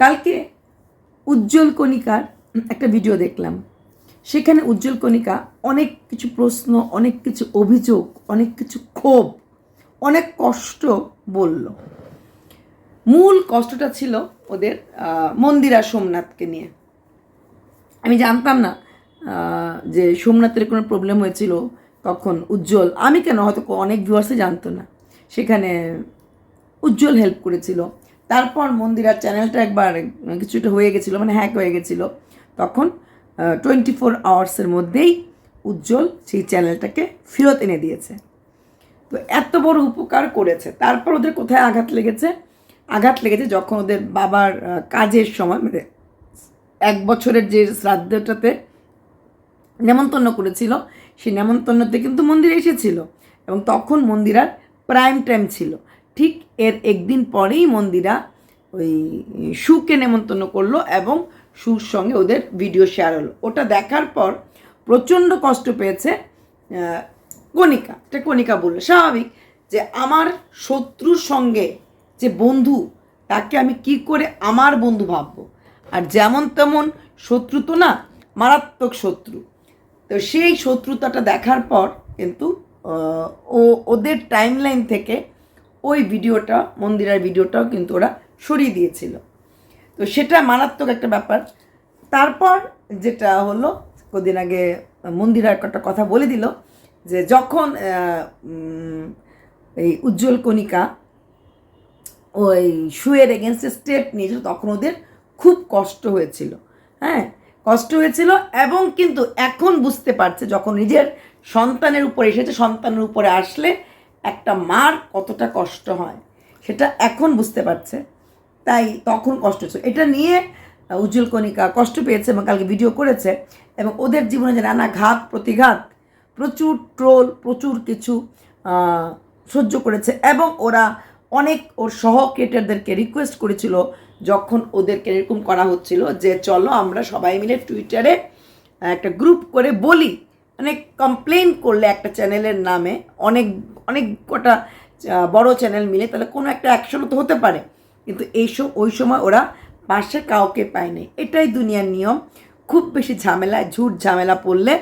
কালকে উজ্জ্বল কণিকার একটা ভিডিও দেখলাম। সেখানে উজ্জ্বল কণিকা অনেক কিছু প্রশ্ন, অনেক কিছু অভিযোগ, অনেক কিছু ক্ষোভ, অনেক কষ্ট বলল। মূল কষ্টটা ছিল ওদের মন্দিরা সোমনাথকে নিয়ে। আমি জানতাম না যে সোমনাথের কোনো প্রবলেম হয়েছিল তখন উজ্জ্বল। আমি কেন, হয়তো অনেক ভিউয়ার্সই জানতো না। সেখানে উজ্জ্বল হেল্প করেছিল। তারপর মন্দিরার চ্যানেলটা একবার কিছুটা হয়ে গেছিল মানে হ্যাক হয়ে গেছিল। তখন টোয়েন্টি ফোর আওয়ার্সের মধ্যেই উজ্জ্বল সেই চ্যানেলটাকে ফেরত এনে দিয়েছে। তো এত বড় উপকার করেছে। তারপর ওদের কোথায় আঘাত লেগেছে? আঘাত লেগেছে যখন ওদের বাবার কাজের সময় মানে এক বছরের যে শ্রাদ্ধটাতে নেমন্তন্ন করেছিল, সেই নেমন্তন্নতে কিন্তু মন্দিরে এসেছিল। এবং তখন মন্দিরার প্রাইম টাইম ছিল। ঠিক একদিন পরেই মন্দিরা ওই সুকে নেমন্তন্ন করল এবং সুর সঙ্গে ওদের ভিডিও শেয়ার হলো। ওটা দেখার পর প্রচণ্ড কষ্ট পেয়েছে কণিকা। এটা কণিকা বলল, স্বাভাবিক যে আমার শত্রুর সঙ্গে যে বন্ধু, তাকে আমি কি করে আমার বন্ধু ভাববো? আর যেমন তেমন শত্রু তো না, মারাত্মক শত্রু। তো সেই শত্রুতাটা দেখার পর কিন্তু ও, ওদের টাইমলাইন থেকে ওই ভিডিওটা, মন্দিরের ভিডিওটাও কিন্তু ওরা সরিয়ে দিয়েছিল। তো সেটা মারাত্মক একটা ব্যাপার। তারপর যেটা হলো, কদিন আগে মন্দিরা একটা কথা বলে দিল যে যখন এই উজ্জ্বল কণিকা ওই শুয়ের এগেনস্টে স্টেপ নিয়েছিল, তখন ওদের খুব কষ্ট হয়েছিল। হ্যাঁ কষ্ট হয়েছিল এবং কিন্তু এখন বুঝতে পারছে, যখন নিজের সন্তানের উপরে এসেছে, সন্তানের উপরে আসলে একটা মার কতটা কষ্ট হয়, সেটা এখন বুঝতে পারছে, তাই তখন কষ্ট ছিল এটা নিয়ে উজ্জ্বল কণিকা কষ্ট পেয়েছে এবং কালকে ভিডিও করেছে এবং ওদের জীবনে যে নানা ঘাত প্রতিঘাত, প্রচুর ট্রোল প্রচুর কিছু সহ্য করেছে এবং ওরা অনেক ওর সহ ক্রিয়েটারদেরকে রিকোয়েস্ট করেছিল যখন ওদেরকে এরকম করা হচ্ছিল যে চলো আমরা সবাই মিলে টুইটারে একটা গ্রুপ করে বলি মানে কমপ্লেন করলে একটা চ্যানেলের নামে অনেক অনেক কটা বড় চ্যানেল মিলে, তাহলে কোনো একটা অ্যাকশনও তো হতে পারে। কিন্তু এইসব ওই সময় ওরা পাশে কাউকে পায়নি এটাই দুনিয়ার নিয়ম। খুব বেশি ঝামেলা ঝুট ঝামেলা পড়লে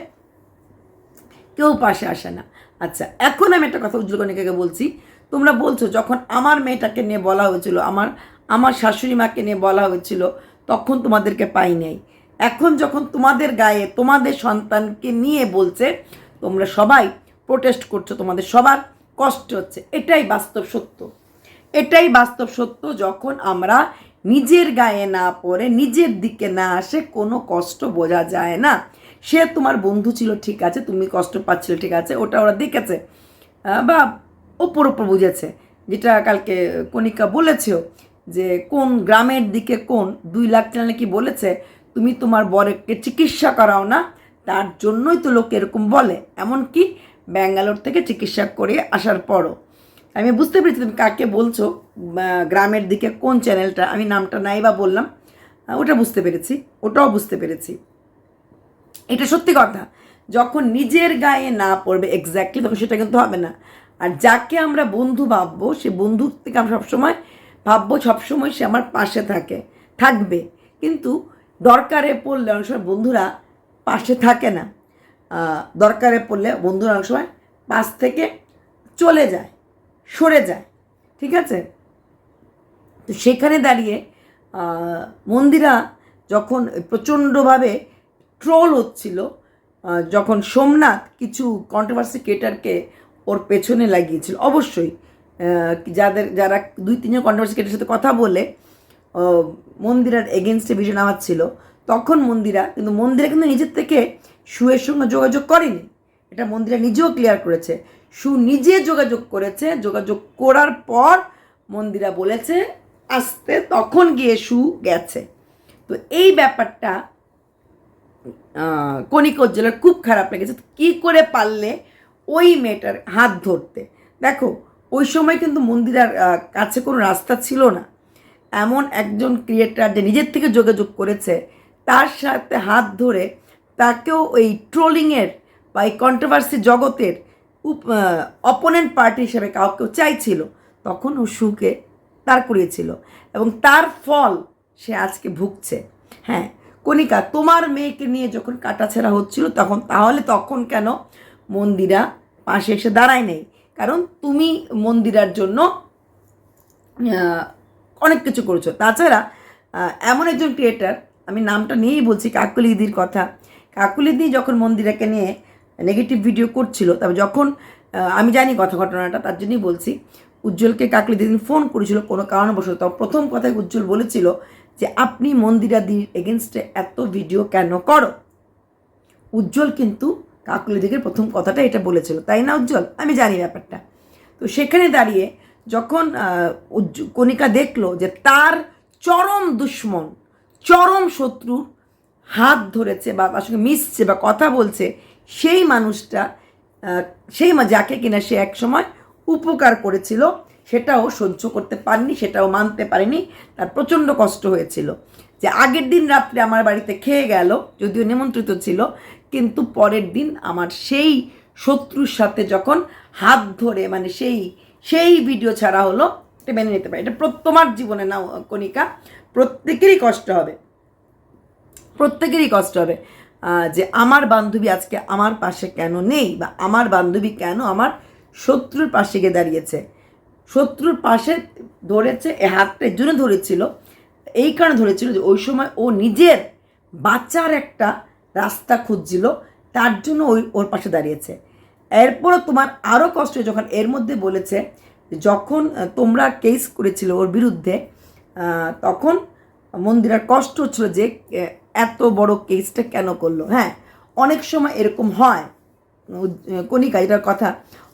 কেউ পাশে আসে না। আচ্ছা এখন আমি একটা কথা উজ্জ্বল কণিকাকে বলছি। তোমরা বলছো, যখন আমার মেয়েটাকে নিয়ে বলা হয়েছিল, আমার আমার শাশুড়ি মাকে নিয়ে বলা হয়েছিল, তখন তোমাদেরকে পাই নাই। এখন যখন তোমাদের গায়ে, তোমাদের সন্তানকে নিয়ে বলছে, তোমরা সবাই প্রোটেস্ট করছ তোমাদের সবার। কষ্ট হচ্ছে। এটাই বাস্তব সত্য। এটাই বাস্তব সত্য যখন আমরা নিজের গায়ে না পড়ে, নিজের দিকে না আসে, কোনো কষ্ট বোঝা যায় না। সে তোমার বন্ধু ছিল, ঠিক আছে, তুমি কষ্ট পাচ্ছিলে, ঠিক আছে, ওটা ওরা দেখেছে বা ওপর ওপর বুঝেছে। যেটা কালকে কণিকা বলেছেও যে কোন গ্রামের দিকে কোন, দুই লাখ টাকা নাকি বলেছে, তুমি তোমার বরকে চিকিৎসা করাও না, তার জন্যই তো লোক এরকম বলে। এমনকি ব্যাঙ্গালোর থেকে চিকিৎসা করে আসার পরও। আমি বুঝতে পেরেছি তুমি কাকে বলছো গ্রামের দিকে কোন চ্যানেলটা, আমি নামটা নাই বা বললাম ওটা বুঝতে পেরেছি, ওটাও বুঝতে পেরেছি। এটা সত্যি কথা, যখন নিজের গায়ে না পড়বে এক্স্যাক্টলি তখন সেটা কিন্তু হবে না। আর যাকে আমরা বন্ধু ভাববো, সে বন্ধুর থেকে আমরা সবসময় ভাববো, সবসময় সে আমার পাশে থাকে, থাকবে। কিন্তু দরকারে পড়লে অনেক সময় বন্ধুরা পাশে থাকে না। দরকারে পড়লে বন্ধুরা অনেক সময় পাশ থেকে চলে যায়, সরে যায়, ঠিক আছে? তো সেখানে দাঁড়িয়ে মন্দিরা যখন প্রচণ্ডভাবে ট্রোল হচ্ছিল যখন সোমনাথ কিছু কন্ট্রোভার্সি ক্রিয়েটারকে ওর পেছনে লাগিয়েছিল, অবশ্যই যাদের, যারা দুই তিনজন কন্ট্রোভার্সি ক্রিয়েটারের সাথে কথা বলে মন্দিরার এগেনস্টে ভিডিও নামাচ্ছিল তখন মন্দিরা, কিন্তু মন্দিরা কিন্তু নিজের থেকে সুয়ের সঙ্গে যোগাযোগ করেনি? এটা মন্দিরা নিজেও ক্লিয়ার করেছে। সু নিজে যোগাযোগ করেছে। যোগাযোগ করার পর মন্দিরা বলেছে আসতে তখন গিয়ে সু গেছে। তো এই ব্যাপারটা আহ, কণিকা উজ্জ্বলের খুব খারাপ লেগেছে। কী করে পারলে ওই মেয়েটার হাত ধরতে? দেখো ওই সময় কিন্তু মন্দিরার কাছে কোনো রাস্তা ছিল না। এমন একজন ক্রিয়েটার যে নিজের থেকে যোগাযোগ করেছে তার সাথে হাত ধরে তাকেও ওই ট্রোলিংয়ের বা এই কন্ট্রোভার্সি জগতের অপোনেন্ট পার্টি হিসেবে কাউকে চাইছিল, তখন ও সুকে দাঁড় করিয়েছিল এবং তার ফল সে আজকে ভুগছে। হ্যাঁ কণিকা, তোমার মেয়েকে নিয়ে যখন কাটাছেড়া হচ্ছিল, তখন, তাহলে তখন কেন মন্দিরা পাশে এসে দাঁড়ায় নেই? কারণ তুমি মন্দিরার জন্য অনেক কিছু করেছ। তাছাড়া এমন একজন ক্রিয়েটার আমি নামটা নিয়েই বলছি, কাকুলি দিদির কথা কাকুলি দি যখন মন্দিরাকে নিয়ে নেগেটিভ ভিডিও করছিল, তবে যখন আমি জানি কথা ঘটনাটা, তার জন্যই বলছি, উজ্জ্বলকে কাকলি দিদিন ফোন করেছিল কোনো কারণবশত প্রথম কথায় উজ্জ্বল বলেছিল যে, আপনি মন্দিরাদির এগেনস্টে এত ভিডিও কেন করো? উজ্জ্বল কিন্তু কাকুলি দিকের প্রথম কথাটা এটা বলেছিল। তাই না উজ্জ্বল? আমি জানি ব্যাপারটা। তো সেখানে দাঁড়িয়ে যখন কণিকা দেখল যে তার চরম দুশ্মন, চরম শত্রু হাত ধরেছে বা তার সঙ্গে মিশছে বা কথা বলছে, সেই মানুষটা সেই যাকে কিনা সে একসময় উপকার করেছিল, সেটাও সহ্য করতে পারেনি, সেটাও মানতে পারেনি, তার প্রচণ্ড কষ্ট হয়েছিল। যে আগের দিন রাত্রে আমার বাড়িতে খেয়ে গেল, যদিও নিমন্ত্রিত ছিল, কিন্তু পরের দিন আমার সেই শত্রুর সাথে যখন হাত ধরে মানে সেই সেই ভিডিও ছাড়া হলো, এটা মেনে নিতে পারে। এটা তোমার জীবনে না, কণিকা, প্রত্যেকেরই কষ্ট হবে। প্রত্যেকেরই কষ্ট হবে। যে আমার বান্ধবী আজকে আমার পাশে কেন নেই বা আমার বান্ধবী কেন আমার শত্রুর পাশে গিয়ে দাঁড়িয়েছে? শত্রুর পাশে ধরেছে, এ হাতটা জন্য ধরেছিল। এই কারণে ধরেছিল যে ওই সময় ও নিজের বাঁচার একটা রাস্তা খুঁজছিল, তার জন্য ওই ওর পাশে দাঁড়িয়েছে। এরপরও তোমার আরও কষ্ট যখন এর মধ্যে বলেছে যখন তোমরা কেস করেছিল ওর বিরুদ্ধে তখন মন্দিরার কষ্ট হচ্ছিল যে এত বড় কেসটা কেন করল? হ্যাঁ অনেক সময় এরকম হয়, কণিকা, এটার কথা,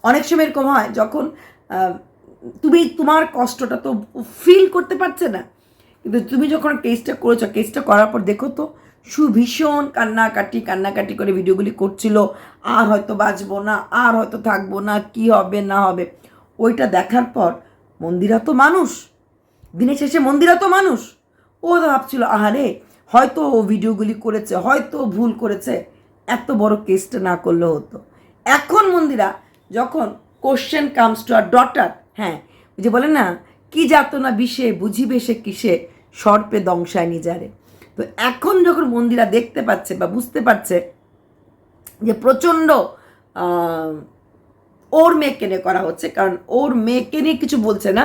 অনেক সময় এরকম হয় যখন তুমি তোমার কষ্টটা তো ফিল করতে পারছে না, কিন্তু তুমি যখন কেসটা করেছ কেসটা করার পর দেখো তো সু ভীষণ কান্নাকাটি কান্নাকাটি করে ভিডিওগুলি করছিল, আর হয়তো বাঁচবো না, আর হয়তো থাকব না, কি হবে, না হবে। ওইটা দেখার পর মন্দিরা তো মানুষ, দিনের শেষে মন্দিরা তো মানুষ। ও ভাবছিল, আহারে হয়তো ও ভিডিওগুলি করেছে, হয়তো ভুল করেছে, এত বড় কেসটা না করলে হতো। এখন মন্দিরা যখন question comes to our daughter হ্যাঁ যে বলে না, কি যাত না বিষে, বুঝিবে সে কিসে? সর্পে দংশায় নিজারে। তো এখন যখন মন্দিরা দেখতে পাচ্ছে বা বুঝতে পারছে যে প্রচণ্ড ওর মেয়েকে নিয়ে করা হচ্ছে, কারণ ওর মেয়েকে নিয়ে কিছু বলছে না,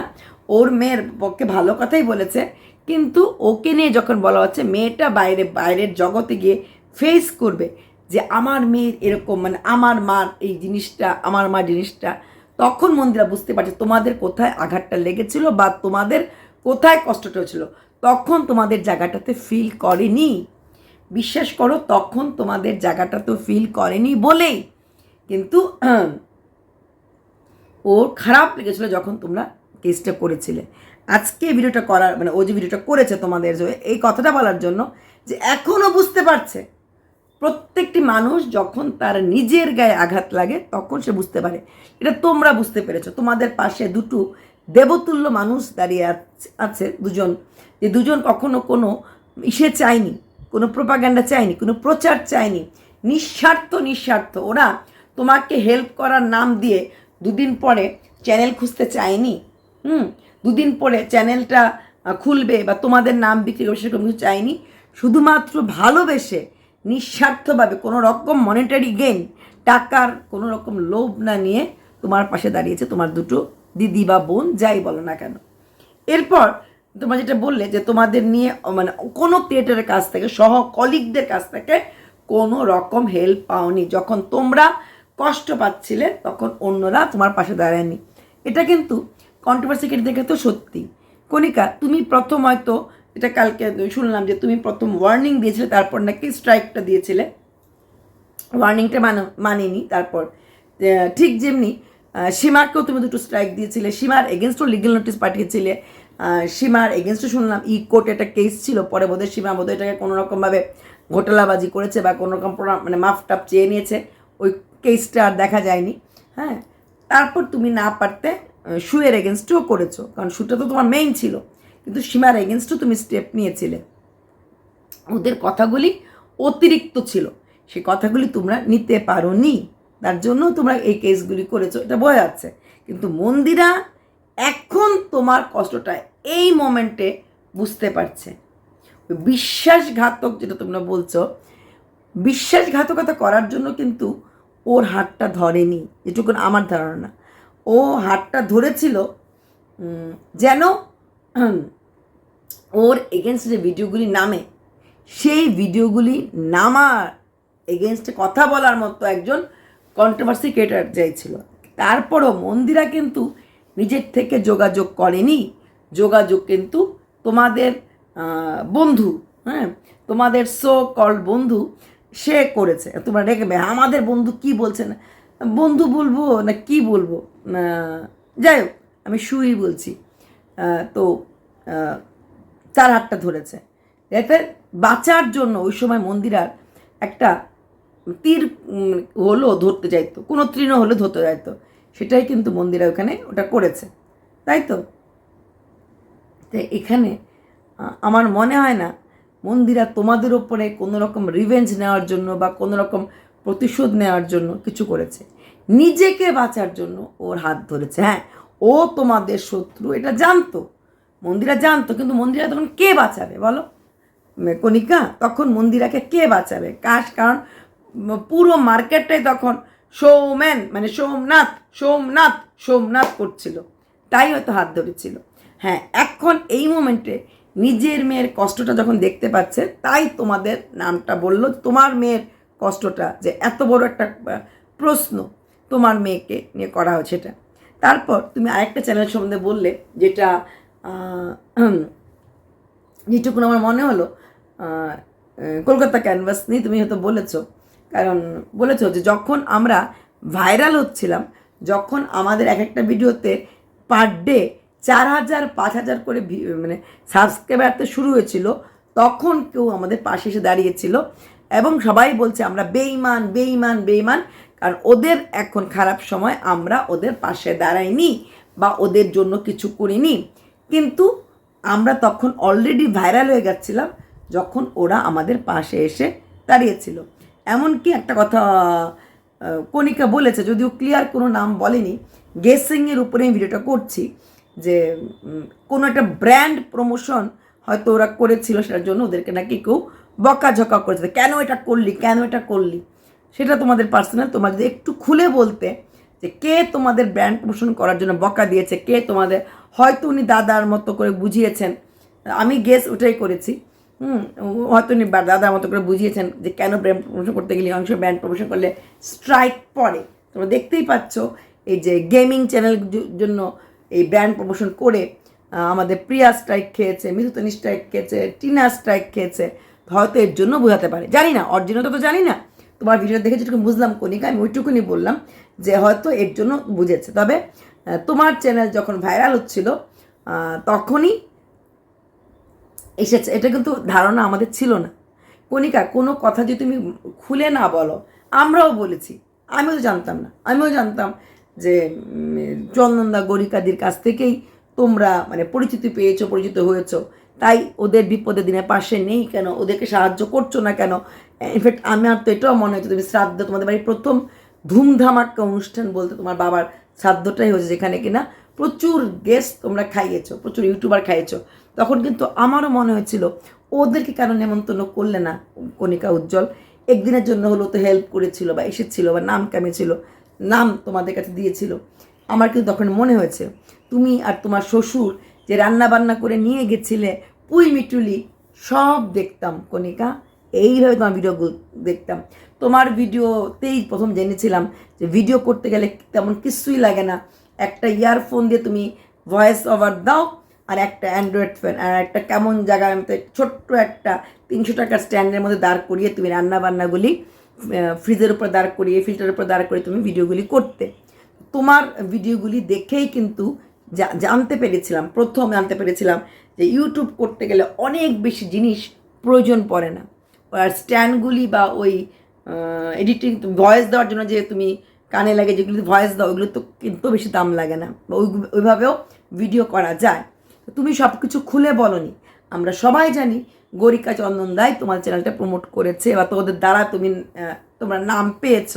ওর মেয়ের পক্ষে ভালো কথাই বলেছে কিন্তু ওকে নিয়ে যখন বলা হচ্ছে, মেয়েটা বাইরে, বাইরের জগতে গিয়ে ফেস করবে যে আমার মেয়ের এরকম মানে আমার মার এই জিনিসটা, আমার মা জিনিসটা, তখন মন্দিরা বুঝতে পারছে তোমাদের কোথায় আঘাতটা লেগেছিল বা তোমাদের কোথায় কষ্টটা হয়েছিল। তখন তোমাদের জায়গাটাতে ফিল করেনি। বিশ্বাস করো, তখন তোমাদের জায়গাটা তো ফিল করেনি বলেই। কিন্তু ওর খারাপ লেগেছিল যখন তোমরা কেসটা করেছিলে। আজকে ভিডিওটা করার মানে ও যে ভিডিওটা করেছে তোমাদের যে এই কথাটা বলার জন্য যে এখনও বুঝতে পারছে। প্রত্যেকটি মানুষ যখন তার নিজের গায়ে আঘাত লাগে, তখন সে বুঝতে পারে। এটা তোমরা বুঝতে পেরেছ। তোমাদের পাশে দুটো দেবতুল্য মানুষ দাঁড়িয়ে আছে দুজন। যে দুজন কখনো কোনো ইসে চায়নি, কোনো প্রোপাগ্যান্ডা চায়নি, কোনো প্রচার চায়নি। নিঃস্বার্থ নিঃস্বার্থ। ওরা তোমাকে হেল্প করার নাম দিয়ে দুদিন পরে চ্যানেল খুঁজতে চায়নি। হুম? দুদিন পরে চ্যানেলটা খুলবে বা তোমাদের নাম বিক্রি করবে সেরকম কিছু চাইনি। শুধুমাত্র ভালোবেসে, নিঃস্বার্থভাবে, কোনো রকম মনিটারি গেইন টাকার কোনো রকম লোভ না নিয়ে তোমার পাশে দাঁড়িয়েছে তোমার দুটো দিদি বা বোন, যাই বলো না কেন। এরপর তোমরা যেটা বললে যে তোমাদের নিয়ে মানে কোনো ক্রিয়েটারের কাছ থেকে, সহ কলিগদের কাছ থেকে কোনো রকম হেল্প পাওনি। যখন তোমরা কষ্ট পাচ্ছিলে, তখন অন্যরা তোমার পাশে দাঁড়ায়নি। এটা কিন্তু কন্ট্রোভার্সি কেটে দেখে তো সত্যি। কণিকা, তুমি প্রথম হয়তো এটা কালকে শুনলাম যে তুমি প্রথম ওয়ার্নিং দিয়েছিলে, তারপর নাকি স্ট্রাইকটা দিয়েছিলে। ওয়ার্নিংটা মান, মানেনি, তারপর ঠিক যেমনি সীমাকেও তুমি দুটো স্ট্রাইক দিয়েছিলে, সীমার এগেনস্টও লিগেল নোটিস পাঠিয়েছিলে। সীমার এগেনস্টও শুনলাম ই কোর্টে একটা কেস ছিল, পরে বোধহয় সীমা বোধহয় এটাকে কোনো রকমভাবে ঘোটালাবাজি করেছে বা কোনো রকম মানে মাফ টাপ চেয়ে নিয়েছে। ওই কেসটা আর দেখা যায়নি হ্যাঁ? তারপর তুমি না পারতে শুয়ের এগেনস্টও করেছ। কারণ শুটা তো তোমার মেইন ছিল। কিন্তু সীমার এগেনস্টও তুমি স্টেপ নিয়েছিলে। ওদের কথাগুলি অতিরিক্ত ছিল। সে কথাগুলি তোমরা নিতে পারো নি তার জন্য তোমরা এই কেসগুলি করেছ। এটা বোঝা যাচ্ছে। কিন্তু মন্দিরা এখন তোমার কষ্টটা এই মোমেন্টে বুঝতে পারছে। বিশ্বাসঘাতক যেটা তোমরা বলছো, বিশ্বাসঘাতকতা করার জন্য কিন্তু ওর হাতটা ধরেনি। যেটুকুন আমার ধারণা। ও হাতটা ধরেছিল যেন ওর এগেনস্ট যে ভিডিওগুলি নামে, সেই ভিডিওগুলি নামার এগেনস্টে কথা বলার মতো একজন কন্ট্রোভার্সি ক্রিয়েটার চাইছিল তারপরও মন্দিরা কিন্তু নিজের থেকে যোগাযোগ করেনি। যোগাযোগ কিন্তু তোমাদের বন্ধু হ্যাঁ তোমাদের সো কল বন্ধু সে করেছে। তোমরা দেখবে, আমাদের বন্ধু কি বলছে না বন্ধু বলব না কি বলব? যাই হোক, আমি সুই বলছি। তো তার হাতটা ধরেছে। এতে বাঁচার জন্য ওই সময় মন্দিরার একটা তীর হলো ধরতে যাইতো কোনো তৃণ হলে ধরতে যাইতো সেটাই কিন্তু মন্দিরা ওখানে ওটা করেছে। তাই তো? এখানে আমার মনে হয় না মন্দিরা তোমাদের ওপরে কোনো রকম রিভেঞ্জ নেওয়ার জন্য বা কোনো রকম প্রতিশোধ নেওয়ার জন্য কিছু করেছে। নিজেকে বাঁচার জন্য ওর হাত ধরেছে। হ্যাঁ ও তোমাদের শত্রু, এটা জানতো। মন্দিরা জানতো, কিন্তু মন্দিরা তখন কে বাঁচাবে বলো? কণিকা, তখন মন্দিরাকে কে বাঁচাবে? কাশ কারণ পুরো মার্কেটটাই তখন সৌমেন মানে সোমনাথ সোমনাথ সোমনাথ করছিল। তাই হয়তো হাত ধরেছিল। হ্যাঁ এখন এই মোমেন্টে নিজের মেয়ের কষ্টটা যখন দেখতে পাচ্ছে, তাই তোমাদের নামটা বলল, তোমার মেয়ের কষ্টটা যে এত বড় একটা প্রশ্ন তোমার মেয়েকে নিয়ে করা হয়েছে এটা। তারপর তুমি আরেকটা চ্যানেল সম্বন্ধে বললে যেটা যেটুকুন আমার মনে হলো কলকাতা ক্যানভাস নিয়ে তুমি হয়তো বলেছ। কারণ বলেছ যে যখন আমরা ভাইরাল হচ্ছিলাম, যখন আমাদের এক একটা ভিডিওতে পার ডে চার হাজার, পাঁচ হাজার করে মানে সাবস্ক্রাইবার তো শুরু হয়েছিল, তখন কেউ আমাদের পাশে এসে দাঁড়িয়েছিল। এবং সবাই বলছে আমরা বেইমান বেইমান বেইমান কারণ ওদের এখন খারাপ সময়, আমরা ওদের পাশে দাঁড়াইনি বা ওদের জন্য কিছু করিনি। কিন্তু আমরা তখন অলরেডি ভাইরাল হয়ে গেছিলাম যখন ওরা আমাদের পাশে এসে দাঁড়িয়েছিল। এমনকি একটা কথা কণিকা বলেছে, যদিও ক্লিয়ার কোনো নাম বলেনি গেসিংয়ের উপরে আমি ভিডিওটা করছি যে কোনো একটা ব্র্যান্ড প্রমোশন হয়তো ওরা করেছিল, সেটার জন্য ওদেরকে নাকি কেউ বকাঝকা করেছে। কেন এটা করলি? কেন এটা করলি? সেটা তোমাদের পার্সোনাল তোমরা যদি একটু খুলে বলতে যে কে তোমাদের ব্র্যান্ড প্রমোশন করার জন্য বকা দিয়েছে, কে তোমাদের, হয়তো উনি দাদার মতো করে বুঝিয়েছেন। আমি গেস ওটাই করেছি। হুম, হয়তো উনি দাদার মতো করে বুঝিয়েছেন যে কেন ব্র্যান্ড প্রমোশন করতে গেলে অংশ ব্র্যান্ড প্রমোশন করলে স্ট্রাইক পড়ে। তোমরা দেখতেই পাচ্ছ এই যে গেমিং চ্যানেল জন্য এই ব্র্যান্ড প্রমোশন করে আমাদের প্রিয়া স্ট্রাইক খেয়েছে, মিথুতনি স্ট্রাইক খেয়েছে, টিনা স্ট্রাইক খেয়েছে। হয়তো এর জন্য বোঝাতে পারে। জানি না, অরিজিনালটা তো জানি না। তোমার ভিডিও দেখে যেটুকু বুঝলাম কনিকা আমি ওইটুকুনি বললাম যে হয়তো এর জন্য বুঝেছে। তবে তোমার চ্যানেল যখন ভাইরাল হচ্ছিল তখনই এসেছে। এটা কিন্তু ধারণা আমাদের ছিল না। কণিকা, কোনো কথা যদি তুমি খুলে না বলো, আমরাও বলেছি। আমিও জানতাম না। আমিও জানতাম যে চন্দনদা গরিকাদির কাছ থেকেই তোমরা মানে পরিচিতি পেয়েছ, পরিচিত হয়েছো। তাই ওদের বিপদের দিনে পাশে নেই কেন? ওদেরকে সাহায্য করছ না কেন? ইনফ্যাক্ট আমার তো এটাও মনে হচ্ছে তুমি শ্রাদ্ধ, তোমাদের বাড়ির প্রথম ধুমধামাক্কা অনুষ্ঠান বলতে তোমার বাবার শ্রাদ্ধটাই হয়েছে যেখানে কিনা প্রচুর গেস্ট তোমরা খাইয়েছো, প্রচুর ইউটিউবার খাইয়েছো। তখন কিন্তু আমারও মনে হয়েছিল, ওদেরকে কেন নেমন্তন্ন করলে না কণিকা উজ্জ্বল? একদিনের জন্য হলো তো হেল্প করেছিল বা এসেছিল বা নাম কামিয়েছিল, নাম তোমাদের কাছে দিয়েছিল। আমার কিন্তু তখন মনে হয়েছে, তুমি আর তোমার শ্বশুর যে রান্না বান্না করে নিয়ে গেছিলে, পুই, মিটুলি, সব দেখতাম কণিকা। এইভাবে তোমার ভিডিওগুলো দেখতাম। তোমার ভিডিওতেই প্রথম জেনেছিলাম যে ভিডিও করতে গেলে তেমন কিছুই লাগে না। একটা ইয়ারফোন দিয়ে তুমি ভয়েস ওভার দাও আর একটা অ্যান্ড্রয়েড ফোন আর একটা কেমন জায়গায় মতো ছোট্ট একটা তিনশো টাকার স্ট্যান্ডের মধ্যে দাঁড় করিয়ে তুমি রান্না বান্নাগুলি ফ্রিজের উপর দাঁড় করিয়ে, ফিল্টারের উপর দাঁড় করিয়ে তুমি ভিডিওগুলি করতে। তোমার ভিডিওগুলি দেখেই কিন্তু জানতে পেরেছিলাম, প্রথম জানতে পেরেছিলাম যে ইউটিউব করতে গেলে অনেক বেশি জিনিস প্রয়োজন পড়ে না। আর স্ট্যান্ডগুলি বা ওই এডিটিং ভয়েস দেওয়ার জন্য যে তুমি কানে লাগে, যেগুলি ভয়েস দাও, ওগুলো তো কিন্তু বেশি দাম লাগে না। বা ওই, ওইভাবেও ভিডিও করা যায়। তুমি সব কিছু খুলে বলনি। আমরা সবাই জানি গরিকা চন্দন দায় তোমার চ্যানেলটা প্রমোট করেছে বা তোমাদের দ্বারা তুমি তোমরা নাম পেয়েছ।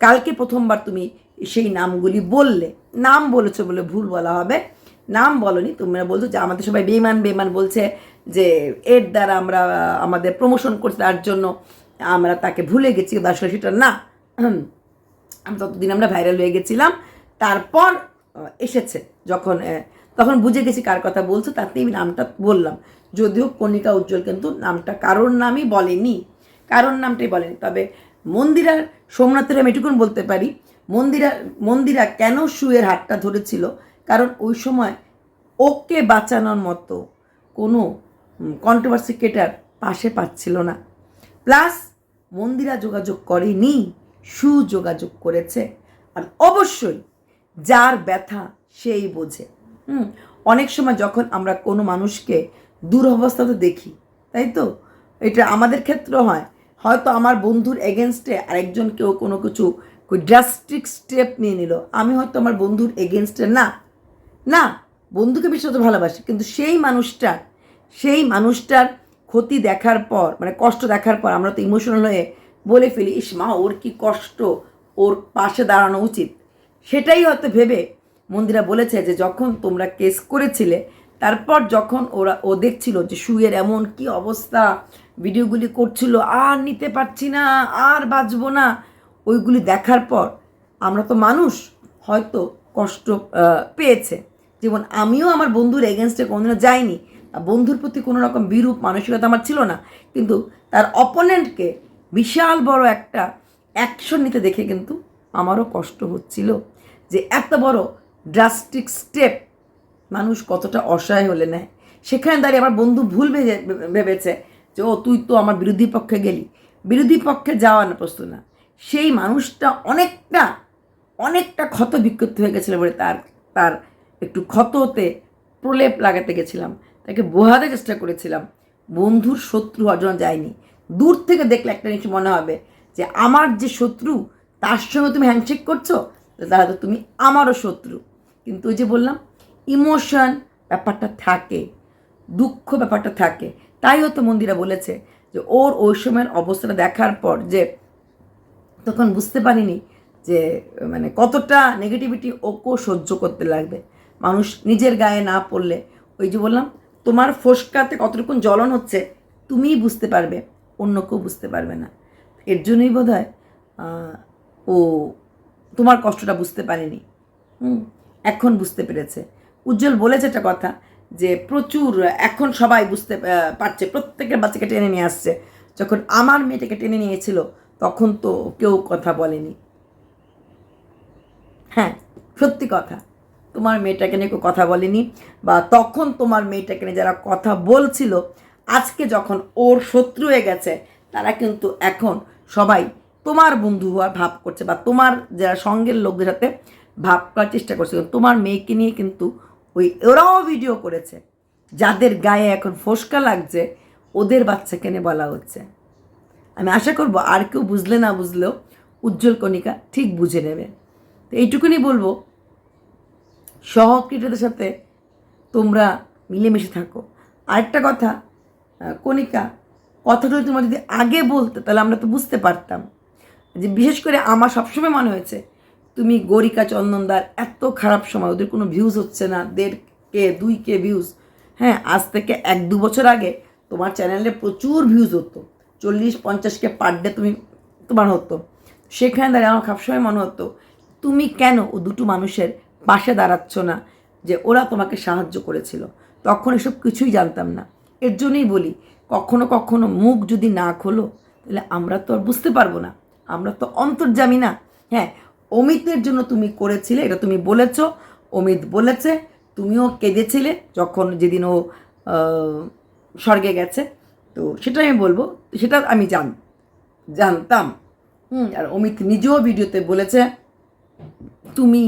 কালকে প্রথমবার তুমি সেই নামগুলি বললে, নাম বলেছ বলে ভুল বলা হবে। নাম বলনি, তোমরা বলছো যে আমাদের সবাই বেমান বেমান বলছে যে এর দ্বারা আমরা, আমাদের প্রমোশন করছি, তার জন্য আমরা তাকে ভুলে গেছি আসলে সেটা না। আমরা ততদিন আমরা ভাইরাল হয়ে গেছিলাম। তারপর এসেছে যখন তখন বুঝে গেছি কার কথা বলছো তাতেই আমি নামটা বললাম। যদিও কণিকা উজ্জ্বল কিন্তু নামটা কারোর নামই বলেনি। কারোর নামটাই বলেনি। তবে মন্দিরার সোমনাথের আমি এটুকুন বলতে পারি মন্দিরা মন্দিরা কেন শুয়ের হাতটা ধরেছিল? কারণ ওই সময় ওকে বাঁচানোর মতো কোনো কন্ট্রোভার্সি কেটার পাশে পাচ্ছিল না। প্লাস মন্দিরা যোগাযোগ করেনি সুযোগাযোগ করেছে। আর অবশ্যই যার ব্যথা সেই বোঝে। হুম, অনেক সময় যখন আমরা কোনো মানুষকে দুরবস্থাতে দেখি, তাই তো? এটা আমাদের ক্ষেত্রেও হয়। হয়তো আমার বন্ধুর এগেনস্টে আরেকজন কেউ কোনো কিছু ড্রাস্টিক স্টেপ নিয়ে নিল। আমি হয়তো আমার বন্ধুর এগেনস্টে না। না, বন্ধুকে বিশেষত ভালোবাসি, কিন্তু সেই মানুষটার সেই মানুষটার ক্ষতি দেখার পর মানে কষ্ট দেখার পর আমরা তো ইমোশনাল হয়ে বলে ফেলি, ইস মা, ওর কি কষ্ট? ওর পাশে দাঁড়ানো উচিত। সেটাই হয়তো ভেবে মন্দিরা বলেছে যে যখন তোমরা কেস করেছিলে, তারপর যখন ওরা, ও দেখছিল যে শুয়ের এমন কি অবস্থা ভিডিওগুলি করছিল, আর নিতে পারছি না, আর বাঁচবো না। ওইগুলি দেখার পর আমরা তো মানুষ হয়তো কষ্ট পেয়েছে। যেমন আমিও আমার বন্ধুর এগেনস্টে কোনোদিনও যাইনি। বন্ধুর প্রতি কোনো রকম বিরূপ মানসিকতা আমার ছিল না। কিন্তু তার অপোনেন্টকে বিশাল বড় একটা অ্যাকশন নিতে দেখে কিন্তু আমারও কষ্ট হচ্ছিল যে এত বড় ড্রাস্টিক স্টেপ মানুষ কতটা অসহায় হলে নেয়। সেখানে দাঁড়িয়ে আমার বন্ধু ভুল ভেবে- ভেবেছে যে, ও, তুই তো আমার বিরোধী পক্ষে গেলি। বিরোধী পক্ষে যাওয়া না, প্রস্তুত না। সেই মানুষটা অনেকটা অনেকটা ক্ষত বিক্ষত হয়ে গেছিল বলে তার তার একটু ক্ষত হতে প্রলেপ লাগাতে গেছিলাম। তাকে বোঝাতে চেষ্টা করেছিলাম। বন্ধুর শত্রু জন্য যায়নি। দূর থেকে দেখলে একটা জিনিস মনে হবে যে, আমার যে শত্রু, তার সঙ্গে তুমি হ্যান্ডশেক করছ? তাহলে তো তুমি আমারও শত্রু। কিন্তু ওই যে বললাম, ইমোশন ব্যাপারটা থাকে, দুঃখ ব্যাপারটা থাকে। তাই হয়তো মন্দিরা বলেছে যে, ওর ওই সময়ের অবস্থাটা দেখার পর যে তখন বুঝতে পারিনি যে মানে কতটা নেগেটিভিটি ওকেও সহ্য করতে লাগবে। মানুষ নিজের গায়ে না পড়লে, ওই যে বললাম, তোমার ফোসকাতে কতটুকুন জ্বলন হচ্ছে, তুমিই বুঝতে পারবে, অন্য কেউ বুঝতে পারবে না। এর জন্যই বোধ হয় ও তোমার কষ্টটা বুঝতে পারেনি। হুম, এখন বুঝতে পেরেছে। উজ্জ্বল বলেছে একটা কথা যে, প্রচুর এখন সবাই বুঝতে পারছে, প্রত্যেকের বাচ্চাকে টেনে নিয়ে আসছে। যখন আমার মেয়েটাকে টেনে নিয়েছিল তখন তো কেউ কথা বলেনি। হ্যাঁ সত্যি কথা। তোমার মেয়েটাকে নিয়ে কেউ কথা বলেনি বা তখন তোমার মেয়েটাকে নিয়ে যারা কথা বলছিল, আজকে যখন ওর শত্রু হয়ে গেছে, তারা কিন্তু এখন সবাই তোমার বন্ধু হওয়ার ভাব করছে বা তোমার যারা সঙ্গের লোকদের সাথে ভাব করার চেষ্টা করছে, তোমার মেয়েকে নিয়ে কিন্তু ওই ওরাও ভিডিও করেছে। যাদের গায়ে এখন ফোসকা লাগছে, ওদের বাচ্চাকে নিয়ে বলা হচ্ছে। আমি আশা করব আর কেউ বুঝলে না বুঝলেও উজ্জ্বল কণিকা ঠিক বুঝে নেবে। তো এইটুকুনি বলব, সহকৃতদের সাথে তোমরা মিলেমিশে থাকো। আরেকটা কথা কণিকা যদি তোমরা যদি আগে বলতে, তাহলে আমরা তো বুঝতে পারতাম। যে বিশেষ করে আমার সবসময় মনে হয়েছে, তুমি গরিকা চন্দনদার, এত খারাপ সময়, ওদের কোনো ভিউজ হচ্ছে না, দেড় কে, দুই কে ভিউজ হ্যাঁ আজ থেকে এক দু বছর আগে তোমার চ্যানেলে প্রচুর ভিউজ হতো। চল্লিশ পঞ্চাশকে পার ডে তুমি তোমার হতো। সেখানে দাঁড়িয়ে আমার সবসময় মনে হতো, তুমি কেন ও দুটো মানুষের পাশে দাঁড়াচ্ছ না যে ওরা তোমাকে সাহায্য করেছিল? তখন এসব কিছুই জানতাম না। এর জন্যই বলি, কখনো কখনো মুখ যদি না খোলো, তাহলে আমরা তো আর বুঝতে পারব না। আমরা তো অন্তর্জামী না। হ্যাঁ অমিতের জন্য তুমি করেছিলে, এটা তুমি বলেছ, অমিত বলেছে, তুমিও কেঁদেছিলে যখন যেদিন ও স্বর্গে গেছে। তো সেটা আমি বলব, সেটা আমি জান, জানতাম। হুম, আর অমিত নিজেও ভিডিওতে বলেছে, তুমি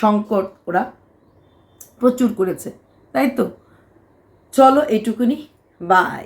সংকট ওরা প্রচুর করেছে, তাই তো? চলো এইটুকুনি বাই